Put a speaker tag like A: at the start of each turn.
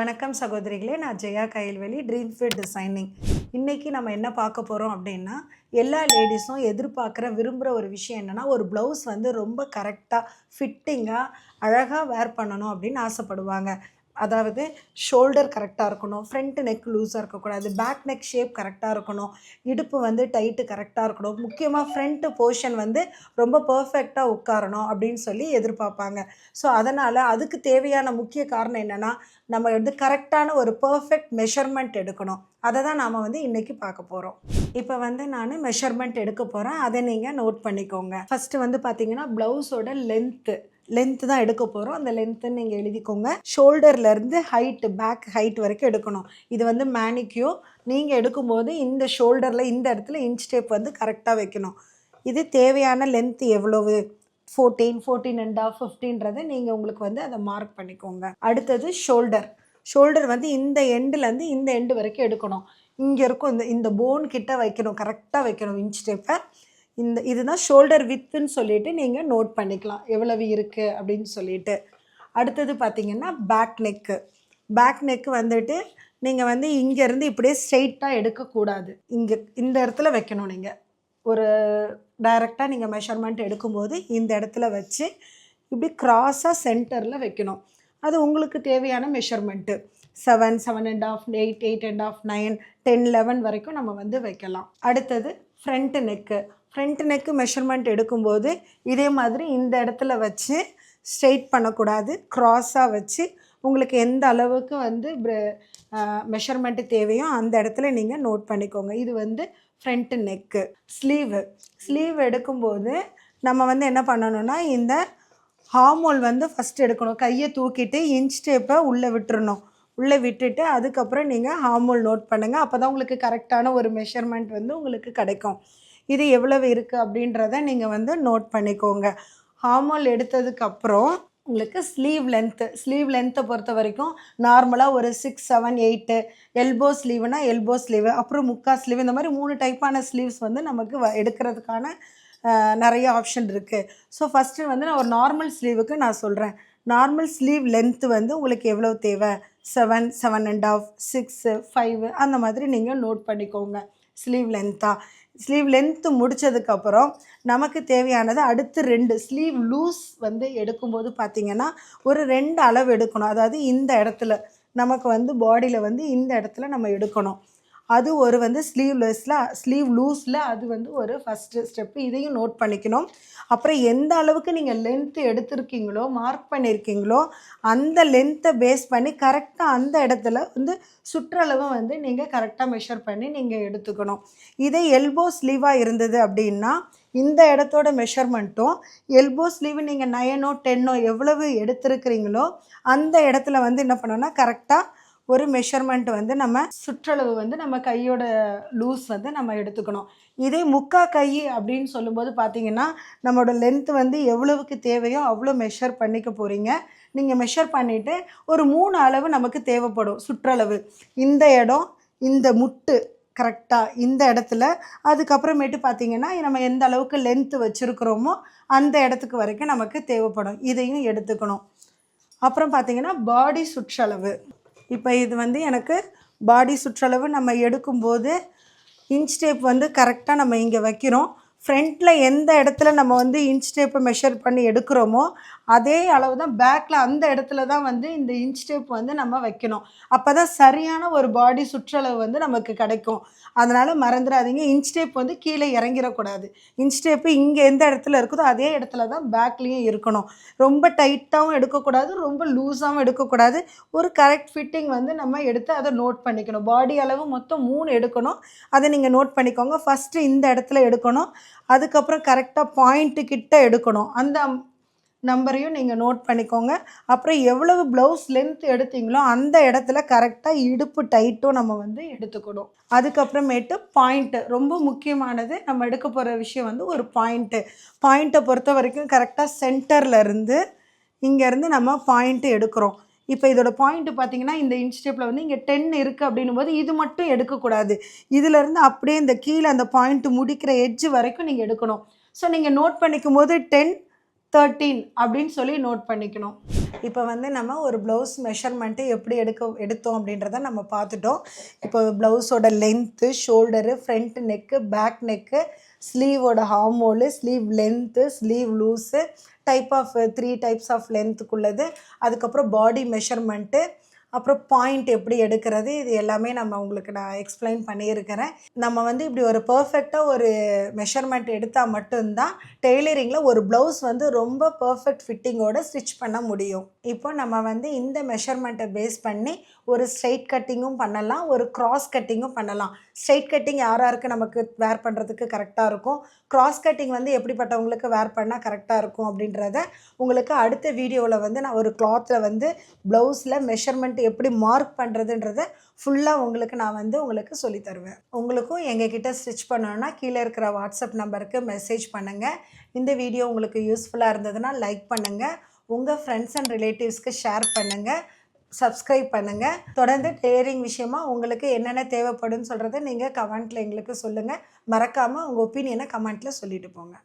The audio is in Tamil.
A: வணக்கம் சகோதரிகளே நான் ஜெயா கைல்வெளி ட்ரீம் ஃபிட் டிசைனிங் இன்றைக்கி நம்ம என்ன பார்க்க போகிறோம் அப்படின்னா எல்லா லேடிஸும் எதிர்பார்க்குற விரும்புகிற ஒரு விஷயம் என்னென்னா ஒரு ப்ளவுஸ் வந்து ரொம்ப கரெக்டாக ஃபிட்டிங்காக அழகாக வேர் பண்ணணும் அப்படின்னு ஆசைப்படுவாங்க. அதாவது ஷோல்டர் கரெக்டாக இருக்கணும் ஃப்ரண்ட் நெக் லூஸாக இருக்கக்கூடாது பேக் நெக் ஷேப் கரெக்டாக இருக்கணும் இடுப்பு வந்து டைட்டு கரெக்டாக இருக்கணும் முக்கியமாக ஃப்ரண்ட்டு போர்ஷன் வந்து ரொம்ப பர்ஃபெக்டாக உட்காரணும் அப்படின்னு சொல்லி எதிர்பார்ப்பாங்க. ஸோ அதனால் அதுக்கு தேவையான முக்கிய காரணம் என்னென்னா நம்ம வந்து கரெக்டான ஒரு பர்ஃபெக்ட் மெஷர்மெண்ட் எடுக்கணும். அதை தான் நாம் வந்து இன்றைக்கி பார்க்க போகிறோம் இப்போ வந்து நான் மெஷர்மெண்ட் எடுக்க போகிறேன் அதை நீங்கள் நோட் பண்ணிக்கோங்க. ஃபஸ்ட்டு வந்து பார்த்தீங்கன்னா ப்ளவுஸோட லென்த்து லென்த்து தான் எடுக்க போகிறோம் அந்த லென்த்துன்னு நீங்கள் எழுதிக்கோங்க. ஷோல்டர்லேருந்து ஹைட்டு பேக் ஹைட் வரைக்கும் எடுக்கணும். இது வந்து மேனிக்யூ நீங்கள் எடுக்கும்போது இந்த ஷோல்டரில் இந்த இடத்துல இன்ச் டேப் வந்து கரெக்டாக வைக்கணும். இது தேவையான லென்த் எவ்வளவு? ஃபோர்டீன் ஃபோர்டீன் அண்ட் ஆஃப் ஃபிஃப்டின்றதை நீங்கள் உங்களுக்கு வந்து அதை மார்க் பண்ணிக்கோங்க. அடுத்தது ஷோல்டர் ஷோல்டர் வந்து இந்த எண்டுலேருந்து இந்த எண்டு வரைக்கும் எடுக்கணும். இங்கே இருக்கும் இந்த இந்த போன் கிட்ட வைக்கணும். கரெக்டாக வைக்கணும் இன்ச் டேப்பை இந்த இதுதான் ஷோல்டர் வித்துன்னு சொல்லிட்டு நீங்கள் நோட் பண்ணிக்கலாம். எவ்வளவு இருக்குது அப்படின்னு சொல்லிட்டு. அடுத்தது பார்த்தீங்கன்னா பேக் நெக்கு பேக் நெக்கு வந்துட்டு நீங்கள் வந்து இங்கேருந்து இப்படியே ஸ்ட்ரெயிட்டாக எடுக்கக்கூடாது இங்கே இந்த இடத்துல வைக்கணும் நீங்கள் ஒரு டைரெக்டாக நீங்கள் மெஷர்மெண்ட் எடுக்கும்போது இந்த இடத்துல வச்சு இப்படி க்ராஸாக சென்டரில் வைக்கணும். அது உங்களுக்கு தேவையான measurement seven seven and half eight eight and half nine ten eleven வரைக்கும் நம்ம வந்து வைக்கலாம். அடுத்தது front neck front neck measurement எடுக்கும்போது இதே மாதிரி இந்த இடத்துல வச்சு ஸ்ட்ரெயிட் பண்ணக்கூடாது க்ராஸாக வச்சு. உங்களுக்கு எந்த அளவுக்கு வந்து மெஷர்மெண்ட்டு தேவையோ அந்த இடத்துல நீங்கள் நோட் பண்ணிக்கோங்க. இது வந்து ஃப்ரண்ட்டு நெக்கு ஸ்லீவு ஸ்லீவ் எடுக்கும்போது நம்ம வந்து என்ன பண்ணணும்னா இந்த ஹார்மோல் வந்து ஃபஸ்ட் எடுக்கணும். கையை தூக்கிட்டு இன்ச் டேப்பை உள்ளே விட்டுறணும். உள்ளே விட்டுட்டு அதுக்கப்புறம் நீங்கள் ஹார்மோல் நோட் பண்ணுங்கள் அப்போ தான் உங்களுக்கு கரெக்டான ஒரு மெஷர்மெண்ட் வந்து உங்களுக்கு கிடைக்கும். இது எவ்வளவு இருக்குது அப்படின்றத நீங்கள் வந்து நோட் பண்ணிக்கோங்க. ஹார்மோல் எடுத்ததுக்கப்புறம் உங்களுக்கு ஸ்லீவ் லென்த்து ஸ்லீவ் லென்த்தை பொறுத்த வரைக்கும் நார்மலாக ஒரு சிக்ஸ் செவன் எயிட்டு எல்போ ஸ்லீவுனா எல்போ ஸ்லீவு அப்புறம் முக்கா ஸ்லீவ் இந்த மாதிரி மூணு டைப்பான ஸ்லீவ்ஸ் வந்து நமக்கு வ- எடுக்கிறதுக்கான நிறைய ஆப்ஷன் இருக்குது ஸோ ஃபஸ்ட்டு வந்து நான் ஒரு நார்மல் ஸ்லீவுக்கு நான் சொல்கிறேன் நார்மல் ஸ்லீவ் லென்த்து வந்து உங்களுக்கு எவ்வளோ தேவை? Seven seven and half six five அந்த மாதிரி நீங்கள் நோட் பண்ணிக்கோங்க. ஸ்லீவ் லென்த்தாக ஸ்லீவ் லென்த்து முடித்ததுக்கப்புறம் நமக்கு தேவையானது அடுத்து ரெண்டு. ஸ்லீவ் லூஸ் வந்து எடுக்கும்போது பார்த்திங்கன்னா ஒரு ரெண்டு அளவு எடுக்கணும். அதாவது இந்த இடத்துல நமக்கு வந்து பாடியில் வந்து இந்த இடத்துல நம்ம எடுக்கணும். அது ஒரு வந்து ஸ்லீவ்லெஸ்ஸில் ஸ்லீவ் லூஸில் அது வந்து ஒரு ஃபஸ்ட்டு ஸ்டெப்பு இதையும் நோட் பண்ணிக்கணும். அப்புறம் எந்த அளவுக்கு நீங்கள் லென்த்து எடுத்திருக்கீங்களோ மார்க் பண்ணியிருக்கீங்களோ அந்த லென்த்தை பேஸ் பண்ணி கரெக்டாக அந்த இடத்துல வந்து சுற்றளவு வந்து நீங்கள் கரெக்டாக மெஷர் பண்ணி நீங்கள் எடுத்துக்கணும். இதே எல்போ ஸ்லீவாக இருந்தது அப்படின்னா இந்த இடத்தோட மெஷர்மெண்ட்டும் எல்போ ஸ்லீவ் நீங்கள் நயனோ டென்னோ எவ்வளவு எடுத்திருக்கிறீங்களோ அந்த இடத்துல வந்து என்ன பண்ணோன்னா கரெக்டாக ஒரு மெஷர்மெண்ட் வந்து நம்ம சுற்றளவு வந்து நம்ம கையோட லூஸ் வந்து நம்ம எடுத்துக்கணும். இதே முக்கா கை அப்படின்னு சொல்லும்போது பார்த்தீங்கன்னா நம்மளோட லென்த் வந்து எவ்வளவுக்கு தேவையோ அவ்வளோ மெஷர் பண்ணிக்க போகிறீங்க நீங்கள் மெஷர் பண்ணிவிட்டு ஒரு மூணு அளவு நமக்கு தேவைப்படும் சுற்றளவு. இந்த இடம் இந்த முட்டு கரெக்டாக இந்த இடத்துல. அதுக்கப்புறமேட்டு பார்த்தீங்கன்னா நம்ம எந்த அளவுக்கு லென்த்து வச்சுருக்குறோமோ அந்த இடத்துக்கு வரைக்கும் நமக்கு தேவைப்படும். இதையும் எடுத்துக்கணும். அப்புறம் பார்த்தீங்கன்னா பாடி சுற்றளவு. இப்போ இது வந்து எனக்கு பாடி சுற்றளவு நம்ம எடுக்கும்போது இன்ச் டேப் வந்து கரெக்டாக நம்ம இங்கே வைக்கிறோம். ஃப்ரண்ட்டில் எந்த இடத்துல நம்ம வந்து இன்ச் டேப்பு மெஷர் பண்ணி எடுக்கிறோமோ அதே அளவு தான் பேக்கில் அந்த இடத்துல தான் வந்து இந்த இன்ச் டேப் வந்து நம்ம வைக்கணும். அப்போ தான் சரியான ஒரு பாடி சுற்றளவு வந்து நமக்கு கிடைக்கும். அதனால் மறந்துடாதீங்க. இன்ச் டேப் வந்து கீழே இறங்கிடக்கூடாது. இன்ச் டேப்பு இங்கே எந்த இடத்துல இருக்குதோ அதே இடத்துல தான் பேக்லேயும் இருக்கணும். ரொம்ப டைட்டாகவும் எடுக்கக்கூடாது ரொம்ப லூஸாகவும் எடுக்கக்கூடாது. ஒரு கரெக்ட் ஃபிட்டிங் வந்து நம்ம எடுத்து அதை நோட் பண்ணிக்கணும். பாடி அளவு மொத்தம் மூணு எடுக்கணும். அதை நீங்கள் நோட் பண்ணிக்கோங்க. ஃபஸ்ட்டு இந்த இடத்துல எடுக்கணும். அதுக்கப்புறம் கரெக்டாக பாயிண்ட்டு கிட்ட எடுக்கணும். அந்த நம்பரையும் நீங்கள் நோட் பண்ணிக்கோங்க. அப்புறம் எவ்வளவு ப்ளவுஸ் லென்த் எடுத்தீங்களோ அந்த இடத்துல கரெக்டாக இடுப்பு டைட்டும் நம்ம வந்து எடுத்துக்கணும். அதுக்கப்புறமேட்டு பாயிண்ட்டு ரொம்ப முக்கியமானது நம்ம எடுக்க போகிற விஷயம் வந்து ஒரு பாயிண்ட்டு பாயிண்ட்டை பொறுத்த வரைக்கும் கரெக்டாக சென்டரில் இருந்து இங்கேருந்து நம்ம பாயிண்ட்டு எடுக்கிறோம். இப்போ இதோட பாயிண்ட்டு பார்த்தீங்கன்னா இந்த இன்ஸ்டெப்பில் வந்து இங்கே டென் இருக்குது அப்படின்னும் போது இது மட்டும் எடுக்கக்கூடாது. இதிலேருந்து அப்படியே இந்த கீழே அந்த பாயிண்ட்டு முடிக்கிற எட்ஜ் வரைக்கும் நீங்கள் எடுக்கணும். ஸோ நீங்கள் நோட் பண்ணிக்கும் போது டென் தேர்ட்டீன் அப்படின்னு சொல்லி நோட் பண்ணிக்கணும். இப்போ வந்து நம்ம ஒரு ப்ளவுஸ் மெஷர்மெண்ட்டு எப்படி எடுக்க எடுத்தோம் அப்படின்றத நம்ம பார்த்துட்டோம். இப்போ ப்ளவுஸோட length shoulder front neck back neck ஸ்லீவோட armhole sleeve length sleeve loose type of three types of லென்த்துக்குள்ளது அதுக்கப்புறம் பாடி மெஷர்மெண்ட்டு அப்புறம் பாயிண்ட் எப்படி எடுக்கிறது இது எல்லாமே நம்ம உங்களுக்கு நான் எக்ஸ்பிளைன் பண்ணியிருக்கிறேன். நம்ம வந்து இப்படி ஒரு பர்ஃபெக்டாக ஒரு மெஷர்மெண்ட் எடுத்தால் மட்டும்தான் டெய்லரிங்கில் ஒரு ப்ளவுஸ் வந்து ரொம்ப பர்ஃபெக்ட் ஃபிட்டிங்கோட ஸ்டிச் பண்ண முடியும். இப்போ நம்ம வந்து இந்த மெஷர்மெண்ட்டை பேஸ் பண்ணி ஒரு ஸ்ட்ரைட் கட்டிங்கும் பண்ணலாம் ஒரு கிராஸ் கட்டிங்கும் பண்ணலாம். ஸ்ட்ரைட் கட்டிங் யார் யாருக்கு நமக்கு வேர் பண்ணுறதுக்கு கரெக்டாக இருக்கும்? கிராஸ் கட்டிங் வந்து எப்படிப்பட்டவங்களுக்கு வேர் பண்ணால் கரெக்டாக இருக்கும் அப்படின்றத உங்களுக்கு அடுத்த வீடியோவில் வந்து நான் ஒரு கிளாத்தில் வந்து ப்ளவுஸில் மெஷர்மெண்ட் எப்படி மார்க் பண்ணுறதுன்றத ஃபுல்லாக உங்களுக்கு நான் வந்து உங்களுக்கு சொல்லித் தருவேன். உங்களுக்கும் எங்ககிட்ட ஸ்டிச் பண்ணணும்னா கீழே இருக்கிற வாட்ஸ்அப் நம்பருக்கு மெசேஜ் பண்ணுங்கள் இந்த வீடியோ உங்களுக்கு யூஸ்ஃபுல்லாக இருந்ததுன்னா லைக் பண்ணுங்கள் உங்கள் ஃப்ரெண்ட்ஸ் அண்ட் ரிலேட்டிவ்ஸ்க்கு ஷேர் பண்ணுங்கள் சப்ஸ்கிரைப் பண்ணுங்கள் தொடர்ந்து டெய்லரிங் விஷயமா உங்களுக்கு என்னென்ன தேவைப்படும்னு சொல்கிறத நீங்கள் கமெண்ட்டில் எங்களுக்கு சொல்லுங்கள் மறக்காமல் உங்கள் ஒப்பீனியனை கமெண்ட்டில் சொல்லிட்டு போங்க.